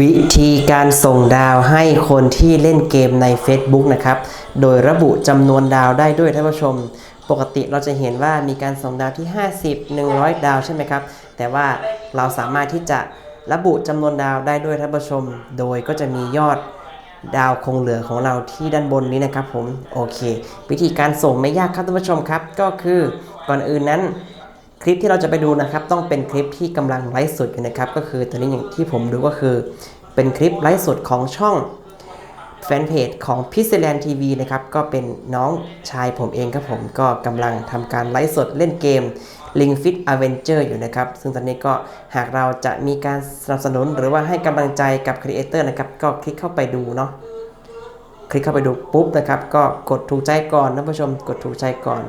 วิธีการส่งดาวให้คนที่เล่นเกมใน Facebook นะครับ โดยระบุจำนวนดาวได้ด้วยท่านผู้ชม ปกติเราจะเห็นว่ามีการส่งดาวที่ 50 100 ดาวใช่ไหมครับ แต่ว่าเราสามารถที่จะระบุจำนวนดาวได้ด้วยท่านผู้ชม โดยก็จะมียอดดาวคงเหลือของเราที่ด้านบนนี้นะครับผม โอเค วิธีการส่งไม่ยากครับท่านผู้ชมครับ ก็คือก่อนอื่นนั้น คลิปที่เราจะไปดูนะครับต้องเป็นคลิปที่กำลังไลฟ์สดอยู่นะครับก็คือตอนนี้อย่างที่ผมดูก็คือเป็นคลิปไลฟ์สดของช่องแฟนเพจของพิเศษแลนทีวีนะครับก็เป็นน้องชายผมเองครับผมก็กำลังทำการไลฟ์สดเล่นเกม Ring Fit Adventure อยู่นะครับ ซึ่งตอนนี้ก็หากเราจะมีการสนับสนุนหรือว่าให้กำลังใจกับครีเอเตอร์นะครับก็คลิกเข้าไปดูเนาะคลิกเข้าไปดูปุ๊บนะครับ ก็กดถูกใจก่อนนผู้ชมกดถูกใจก่อน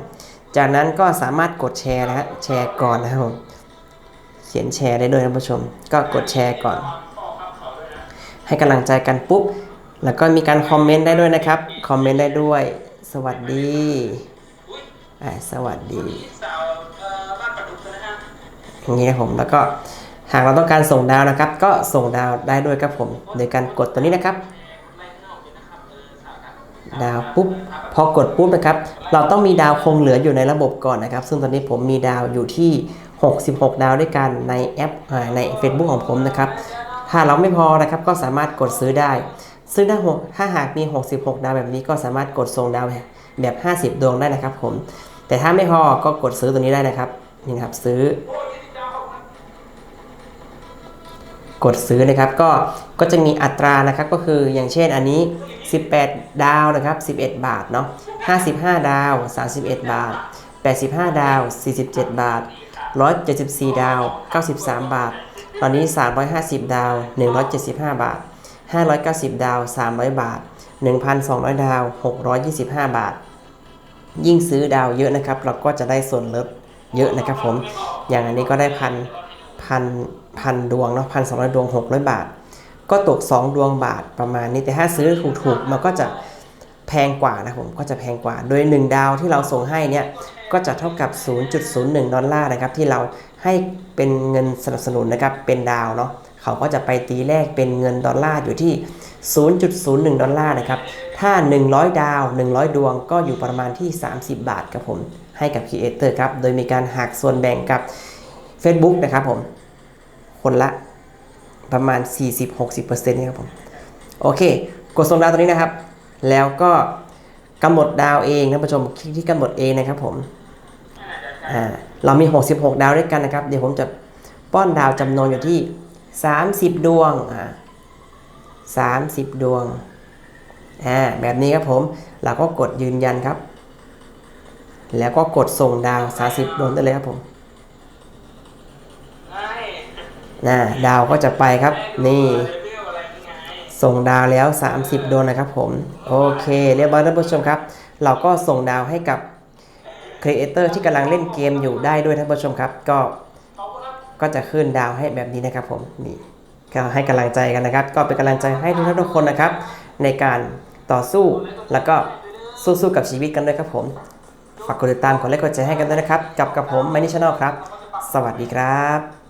จากนั้นก็สามารถกดแชร์นะฮะแชร์ก่อนนะครับผมเขียนแชร์ได้ด้วยนผู้ชม ก็กดแชร์ก่อน ให้กำลังใจกันปุ๊บ แล้วก็มีการคอมเมนต์ได้ด้วยนะครับ คอมเมนต์ได้ด้วย สวัสดีสวัสดีอย่างนี้นะผมแล้วก็หากเราต้องการส่งดาวนะครับ ก็ส่งดาวได้ด้วยครับผม โดยการกดตัวนี้นะครับ ดาวปุ๊บพอกดปุ๊บนะครับ เราต้องมีดาวคงเหลืออยู่ในระบบก่อนนะครับ ซึ่งตอนนี้ผมมีดาวอยู่ที่ 66 ดาวด้วยกันในแอปใน Facebook ของผมนะครับ ถ้าเราไม่พอนะครับก็สามารถกดซื้อได้ ซึ่งถ้าหกถ้าหากมี 66 ดาวแบบนี้ก็สามารถกดส่งดาวแบบ 50 ดวงได้นะครับผม แต่ถ้าไม่พอก็กดซื้อตัวนี้ได้นะครับนี่ครับซื้อ กดซื้อนะครับก็ก็จะมีอัตรานะครับก็คืออย่างเช่นอันนี้ 18 ดาวนะครับ11 บาทเนาะ55 ดาว 31 บาท 85 ดาว 47 บาท 174 ดาว 93 บาท ตอนนี้ 350 ดาว 175 บาท 590 ดาว 300 บาท 1,200 ดาว 625 บาท ยิ่งซื้อดาวเยอะนะครับ เราก็จะได้ส่วนลดเยอะนะครับผม อย่างอันนี้ก็ได้พัน พันพันดวงเนาะพันสองร้อยดวงหกร้อยบาท ก็ตก2ดวงบาทประมาณนี้แต่ถ้าซื้อถูกๆมันก็จะแพงกว่านะผมก็จะแพงกว่า โดย 1 ดาวที่เราส่งให้เนี่ยก็จะเท่ากับ 0.01 ดอลลาร์นะครับที่เราให้เป็นเงินสนับสนุนนะครับเป็นดาวเนาะเขาก็จะไปตีแลกเป็นเงินดอลลาร์อยู่ที่ 0.01 ดอลลาร์นะครับถ้า 100 ดาว 100 ดวงก็อยู่ประมาณที่ 30 บาทครับผมให้กับครีเอเตอร์ครับโดยมีการหักส่วนแบ่งกับ Facebook นะครับผม คนละประมาณ 40-60%นะครับผม โอเค กดส่งดาวตัวนี้นะครับ แล้วก็กำหนดดาวเองนะผู้ชมคลิกที่กำหนดเองนะครับผมอ่าเรามี 66 ดาวด้วยกันนะครับ เดี๋ยวผมจะป้อนดาวจำนวนอยู่ที่ 30 ดวงอ่า30 ดวงอ่าแบบนี้ครับผม เราก็กดยืนยันครับ แล้วก็กดส่งดาว 30 ดวงได้เลยครับผม นะดาวก็จะไปครับ นี่ส่งดาวแล้ว 30 ดวงนะครับผม โอเค เรียบร้อยท่านผู้ชมครับ เราก็ส่งดาวให้กับครีเอเตอร์ที่กำลังเล่นเกมอยู่ได้ด้วยท่านผู้ชมครับ ก็ก็จะขึ้นดาวให้แบบนี้นะครับผมนี่ก็ให้กำลังใจกันนะครับ ก็เป็นกำลังใจให้ทุกท่านทุกคนนะครับ ในการต่อสู้แล้วก็สู้ๆกับชีวิตกันด้วยครับผมฝากกดติดตามกดไลค์กดแชร์ให้กันด้วยนะครับ กับกับผมมานิชแนลครับ สวัสดีครับ